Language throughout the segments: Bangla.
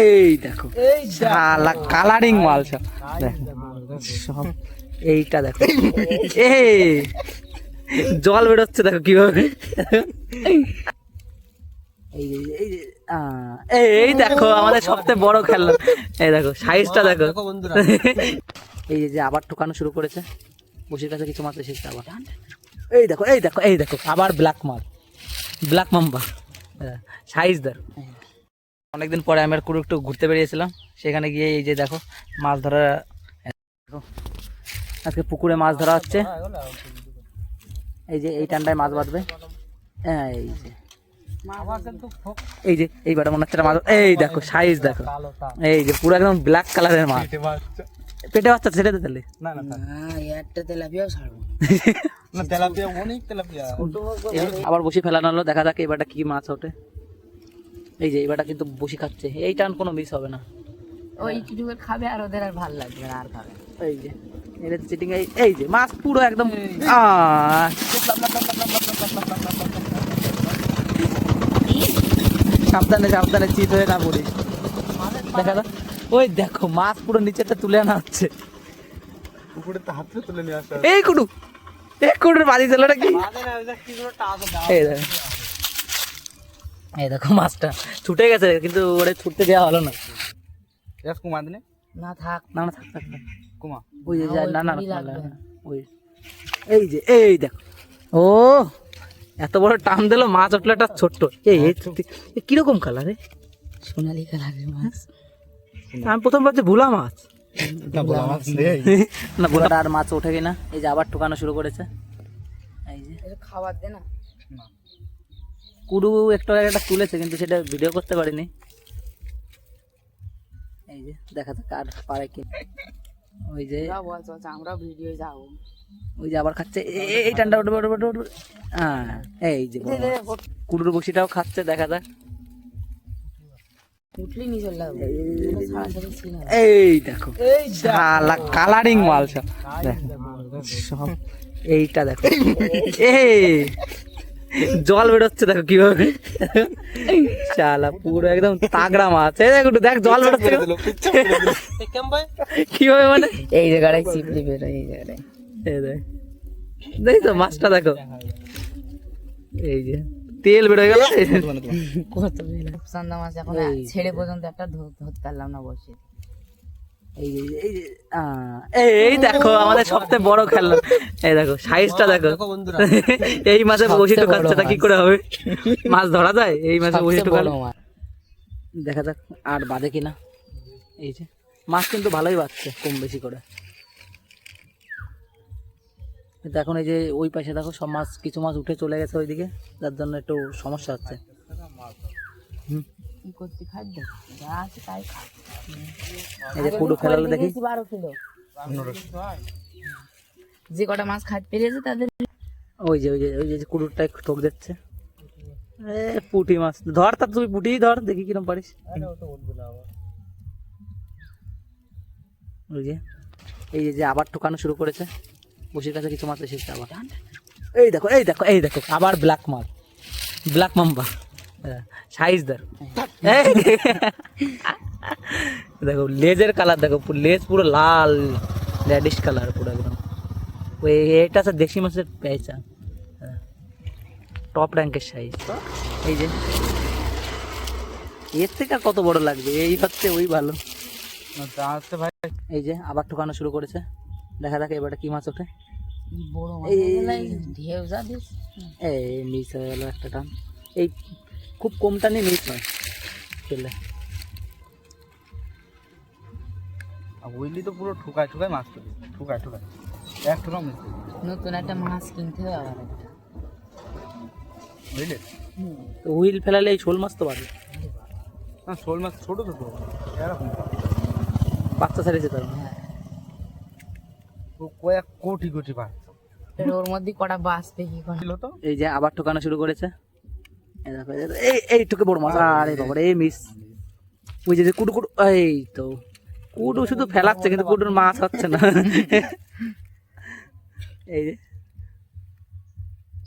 এই দেখো শালা কালারিং মাল সব সব এইটা দেখো। এই জল বেরোচ্ছে দেখো কীভাবে। এই দেখো আমাদের সবচেয়ে বড় খেলনা। এই দেখো সাইজটা দেখো। এই যে আবার ঠোকানো শুরু করেছে বসির কাছে কিছু মাছ এসেছে আবার। এই দেখো এই দেখো এই দেখো আবার ব্ল্যাক মাল ব্ল্যাক মাম্বা সাইজ দেখ। অনেকদিন পরে আমি আর কুড়ু একটু ঘুরতে বেরিয়েছিলাম। সেখানে গিয়ে এই যে দেখো মাছ ধরা দেখো। আজকে পুকুরে মাছ ধরা হচ্ছে। এই যে এই টানটায় মাছ বাঁধবে। হ্যাঁ এই যে। এই যে এইবারে মনে হচ্ছে মাছ এই দেখো সাইজ দেখো। এই যে পুরো একদম ব্ল্যাক কালারের মাছ। পেটে বাচ্চা ছেড়ে দে তাহলে না না না একটা তেলাপিয়াও ছাড়বো। না তেলাপিয়া অনেক তেলাপিয়া। আবার বসি ফেলানো হলো। দেখা যাক এবারটা কি মাছ ওঠে। এই যে এবারটা কিন্তু বসি খাচ্ছে। এই টান কোনো মিস হবে না। ওই কিটুকে খাবে আর ওদের আর ভালো লাগবে না আর খাবে এই যে এটা চিটিং এই এই যে মাছ পুরো একদম সাবধানে সাবধানে চিত হয়ে না পড়ি দেখা ওই দেখো মাছ পুরো নিচেটা তুলে আনা হচ্ছে। পুকুরে তো হাতে তুলে নিয়ে আসতে এই কুটু এই কুটুর বাড়ি ছিল নাকি এই দেখো। এই দেখো মাছটা। ছুটে গেছে কিন্তু ওরে ছুটতে দেওয়া হলো না। এস কুমা দিনে? না থাক না না থাক থাক। কুমা ওই যে না, না ওই। এই যে এই দেখো। ও এত বড় টান দিল মাছ উঠল একটা ছোট্ট এই এই এ কীরকম কালারে সোনালি কালারের মাছ। আমি প্রথম ভাবছি ভুলা মাছ। না বলা মাছ নেই। না ভুলা আর মাছ ওঠে কিনা? এই যে আবার ঠোকানো শুরু করেছে। এই যে খাবার দে না। কুড়ু একটু আগে একটা তুলেছে কিন্তু সেটা ভিডিও করতে পারিনি। এই যে দেখা যাক আর পারে কি। ওই যে আমরা ভিডিও যাব। ওই যে আবার খাচ্ছে এই টান্ডা উঠবে উঠবে উঠবে হ্যাঁ এই যে। কুড়ুর বসিটাও খাচ্ছে দেখা যাক। এই দেখো শালা কালারিং মাল সব এইটা দেখো। এই জল বেরোচ্ছে দেখো কীভাবে। শালা পুরো একদম তাগড়া মাছ। এই দেখো একটু দেখ জল বেরোচ্ছে। কীভাবে মানে? এই জায়গাটায় চিপলি বেরো এই জায়গাটায় এই দেখ। দেখ তো মাছটা দেখো। এই যে তেল বেরোয় গেল। কত বেলা সান্দা মাছ এখন ছেড়ে পর্যন্ত একটা ধর- ধরতে পারলাম না বসে। এই দেখো আমাদের সবচেয়ে বড় খেলনা। এই দেখো সাইজটা দেখো। এই মাসে বসি তো সবচেয়ে খাচ্ছে কি করে হবে? মাছ ধরা যায়? এই মাসে বসি সবচেয়ে তো দেখা যাক আর বাঁধে কিনা। এই যে মাছ কিন্তু ভালোই বাঁচছে কম বেশি করে। কিন্তু এখন এই যে ওই পাশে দেখো সব মাছ কিছু মাছ উঠে চলে গেছে ওইদিকে। যার জন্য একটু সমস্যা হচ্ছে। হুম। করতে খাদ্য যা আছে তাই খা। এই যে কুডু ফেলালে দেখি। বারো কিলো। যে কটা মাছ খাইতে পেরেছে তাদের? ওই যে ওই যে ওই যে কুড়ুরটা ঠোক দিচ্ছে। এ পুঁটি মাছ। ধর তা তুই পুঁটি ধর দেখি কিরম পারিস। ওই যে এই যে আবার ঠোকানো শুরু করেছে। বসির কাছে কিছু মাছ এসেছে আবার। এই দেখো এই দেখো এই দেখো আবার ব্ল্যাক মাল ব্ল্যাক মাম্বা সাইজ এই। দেখো লেজের কালার দেখো পুরো লেজ পুরো লাল রেডিশ কালার পুরো একদম। ওই এটা হচ্ছে দেশি মাছের পেঁচা। টপ র্যাঙ্কের সাইজ এই যে। এর থেকে আর কত বড় লাগবে? এই হচ্ছে ওই ভালো। ভাই এই যে আবার ঠোকানো শুরু করেছে। দেখা যাক এবারে কি মাছ ওঠে। এই- মিস হয়ে গেল একটা টান। এই খুব কম টানে মিস হয়। পেলে ওইলি তো পুরো ঠুকায় ঠুকায় মাছ তুলি ঠুকায় ঠুকায়। এক ঠুকা মিস নতুন একটা মাছ কিনতে হবে আবার একটা। বুঝলে? তো হুইল ফেলালে এই শোল মাছ তো পারবে না শোল মাছ ছোট ছোট এরকম। বাচ্চা ছাড়িয়েছে তার হ্যাঁ। ও কয়েক কোটি কোটি মাছ। এবার ওর মধ্যে কটা বাঁচবে কি করে তো? এই যে আবার ঠোকানো শুরু করেছে। এই দেখো, এই দেখো, এই এই বড় মাছ। আরে বাবা এই মিস। ওই যে যে কুটু কুটু এই তো। কুটু শুধু ফেলাচ্ছে কিন্তু কুটুর মাছ হচ্ছে না। এই যে।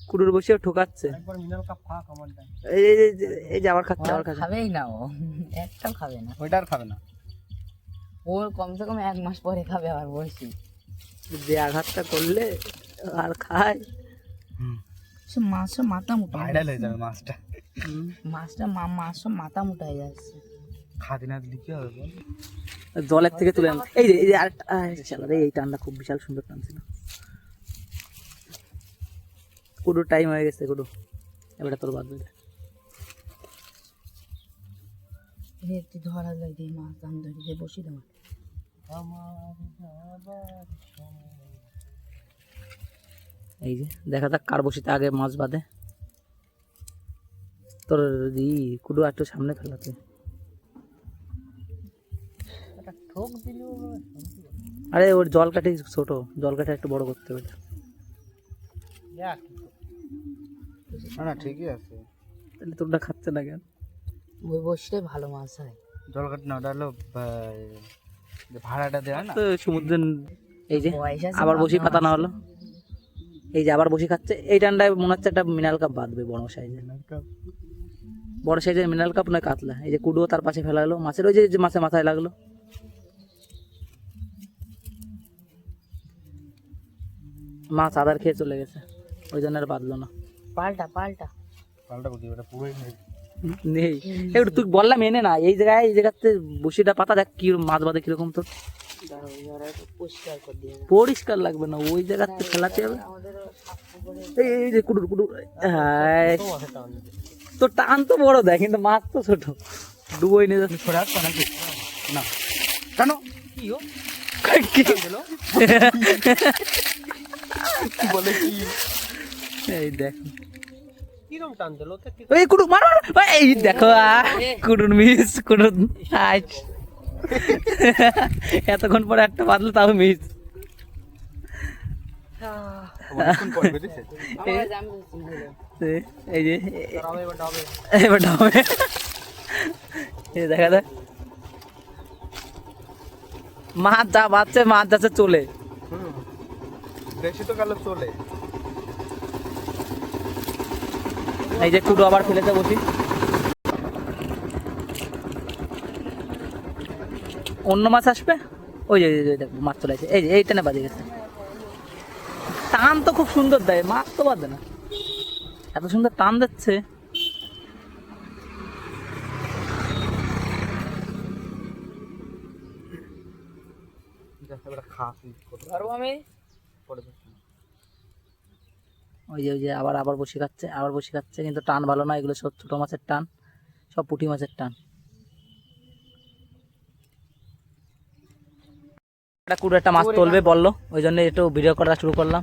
কুড়ুর বসেও ঠোকাচ্ছে। এই এই- এই যে- এই যে আবার খাচ্ছে আবার খাচ্ছে। খাবেই না ও। একটাও খাবে না। ওইটা আর খাবে না। ও কমসে কম এক মাস পরে খাবে আবার বলছি যে আঘাতটা করলে আর খায়। সে মাছও মাথা মোটা ভাইরাল হয়ে যাবে মাছটা। মাছটা মা- মাছও মাথা মোটা হয়ে যাচ্ছে। খাদি না হবে বল। জলের থেকে তুলে আন এই যে এই যে আরেকটা এই টানটা খুব বিশাল সুন্দর টান ছিল কুডু টাইম হয়ে গেছে কুডু। এবারে তোর বাদ ধরা যায় দিয়ে মাছ দাম ধরে দিয়ে বসি দেওয়া এই যে দেখা যাক কার বসিতে আগে মাছ বাঁধে। তোর ই কুডু একটু সামনে ফেলাতে আরে ওর জল কাঠি ছোট জল কাঠি একটু বড় করতে হবে। না ঠিকই আছে। তাহলে তোরটা খাচ্ছে না কেন? ওই বসিটাই ভালো মাছ হয়। জল কাটি না ওটা হলো ভাড়াটা দেওয়া না? তো সমুদ্রের এই যে আবার বসি পাতা না হলো? এই যে আবার বসি খাচ্ছে এই টান্ডায় মনে হচ্ছে একটা মিনারেল কাপ বাঁধবে বড় সাইজের। বড় সাইজের মিনাল কাপ নয় কাতলা। এই যে কুডুও তার পাশে ফেলা হলো মাছের ওই যে যে মাছের মাথায় লাগল। মাছ আদার খেয়ে চলে গেছে। ওই জন্য আর বাঁধলো না। পাল্টা পাল্টা। পাল্টা বুঝি ওটা পুরোই নেই। নেই। একটু তুই বললাম এনে না এই জায়গায় এই জায়গাতে বসিটা পাতা দেখ কি মাছ বাঁধে কীরকম তোর। পরিষ্কার লাগবে না ওই জায়গাতে খেলাতে হবে। এই এই যে কুডুর কুডুর হ্যাঁ। তো টান তো বড় দেয় কিন্তু মাছ তো ছোট। ডুবোই নিয়ে যাচ্ছে। ছড়ে নাকি? না। কেন? কি? কি? বলে কি? এই দেখ। কিরম টান দিল এই কুডু মার মার, মার। এই দেখো আহ, কুডুর মিস আজ এতক্ষণ পরে একটা বাদলো তাও মিস। এই যে এবার ডাবে এই দেখা দেখ মাছ যা বাচ্চা মাছ যাচ্ছে চলে। বেশি তো গেল চলে। এই যে কুডু আবার ফেলেতে বসি। অন্য মাছ আসবে? ওই যে ওই যে দেখো মাছ চলে আসে। এই যে এই টানে বাজে গেছে। টান তো খুব সুন্দর দেয় মাছ তো বাদে না। এত সুন্দর টান দিচ্ছে। এবার খা তুই। ধরবো আমি? ওই যে ওই যে আবার আবার বসে খাচ্ছে আবার বসে খাচ্ছে কিন্তু টান ভালো না এগুলো সব ছোটো মাছের টান সব পুঁটি মাছের টান। একটা কুড়ি একটা মাছ তুলবে বলল ওই জন্য একটু ভিডিও করা শুরু করলাম।